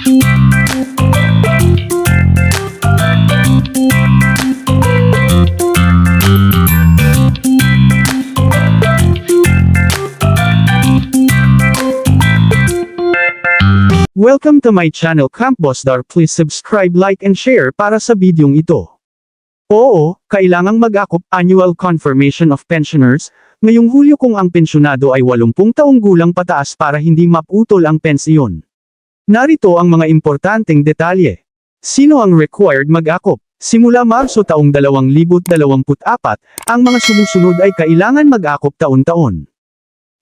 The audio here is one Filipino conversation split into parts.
Welcome to my channel Camp Bossdar. Please subscribe, like and share para sa bidyong ito. Oo, kailangang mag-akop annual confirmation of pensioners, ngayong Hulyo kung ang pensyonado ay 80 taong gulang pataas para hindi maputol ang pensiyon. Narito ang mga importanteng detalye. Sino ang required mag-akop? Simula Marso taong 2024, ang mga sumusunod ay kailangan mag-akop taon-taon.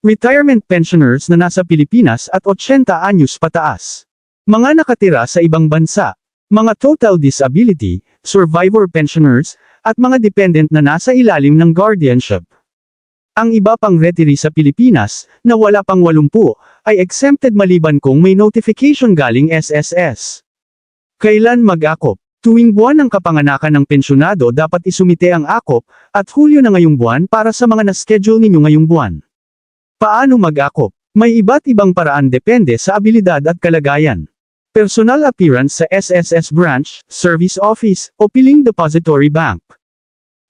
Retirement pensioners na nasa Pilipinas at 80 anyos pataas. Mga nakatira sa ibang bansa. Mga total disability, survivor pensioners, at mga dependent na nasa ilalim ng guardianship. Ang iba pang retiree sa Pilipinas, na wala pang 80, ay exempted maliban kung may notification galing SSS. Kailan mag-akop? Tuwing buwan ng kapanganakan ng pensyonado dapat isumite ang akop, at Hulyo na ngayong buwan para sa mga na-schedule ninyo ngayong buwan. Paano mag-akop? May iba't ibang paraan depende sa abilidad at kalagayan. Personal appearance sa SSS branch, service office, o piling depository bank.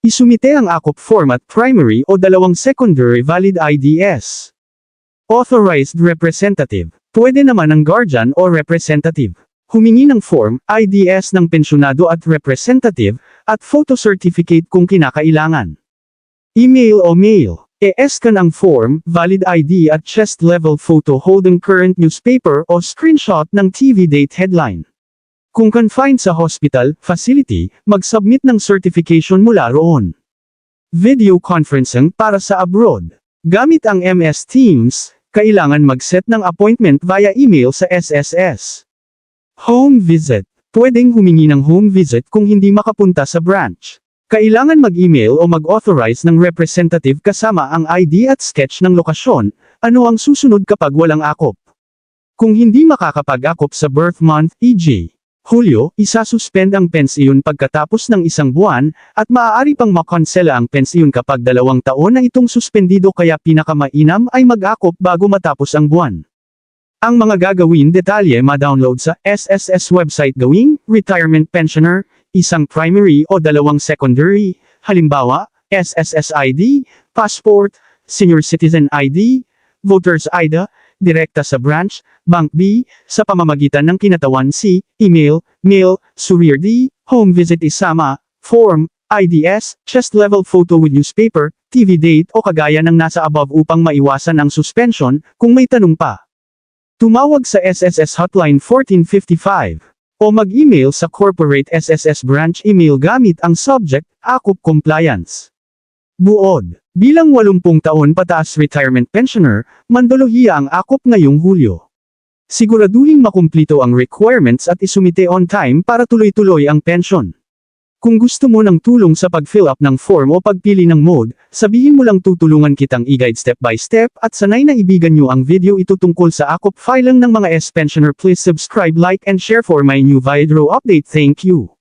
Isumite ang akop format primary o dalawang secondary valid IDS. Authorized representative. Pwede naman ang guardian o representative. Humingi ng form, IDS ng pensyonado at representative, at photo certificate kung kinakailangan. Email o mail. E-scan ang form, valid ID at chest level photo holding current newspaper o screenshot ng TV date headline. Kung confined sa hospital, facility, mag-submit ng certification mula roon. Video conferencing para sa abroad. Gamit ang MS Teams, kailangan mag-set ng appointment via email sa SSS. Home visit. Pwedeng humingi ng home visit kung hindi makapunta sa branch. Kailangan mag-email o mag-authorize ng representative kasama ang ID at sketch ng lokasyon, ano ang susunod kapag walang akop. Kung hindi makakapag-akop sa birth month, e.g. Hulyo, isasuspend ang pensiyon pagkatapos ng isang buwan, at maaari pang makonsela ang pensiyon kapag dalawang taon na itong suspendido kaya pinakamainam ay mag-akop bago matapos ang buwan. Ang mga gagawin detalye ma-download sa SSS website gawing retirement pensioner, isang primary o dalawang secondary, halimbawa, SSS ID, passport, senior citizen ID, voter's ID, direkta sa branch, Bank B, sa pamamagitan ng kinatawan C, email, mail, Surreer D, home visit isama, form, IDS, chest level photo with newspaper, TV date o kagaya ng nasa above upang maiwasan ang suspension, kung may tanong pa. Tumawag sa SSS Hotline 1455 o mag-email sa Corporate SSS Branch email gamit ang subject, AKUP Compliance. Buod. Bilang 80 taon pataas retirement pensioner, mandolohiya ang AKUP ngayong Hulyo. Siguraduhin makumplito ang requirements at isumite on time para tuloy-tuloy ang pension. Kung gusto mo ng tulong sa pag-fill up ng form o pagpili ng mode, sabihin mo lang tutulungan kitang i-guide step by step at sanay na ibigan nyo ang video ito tungkol sa akop filing ng mga S-pensioner please subscribe like and share for my new video update thank you.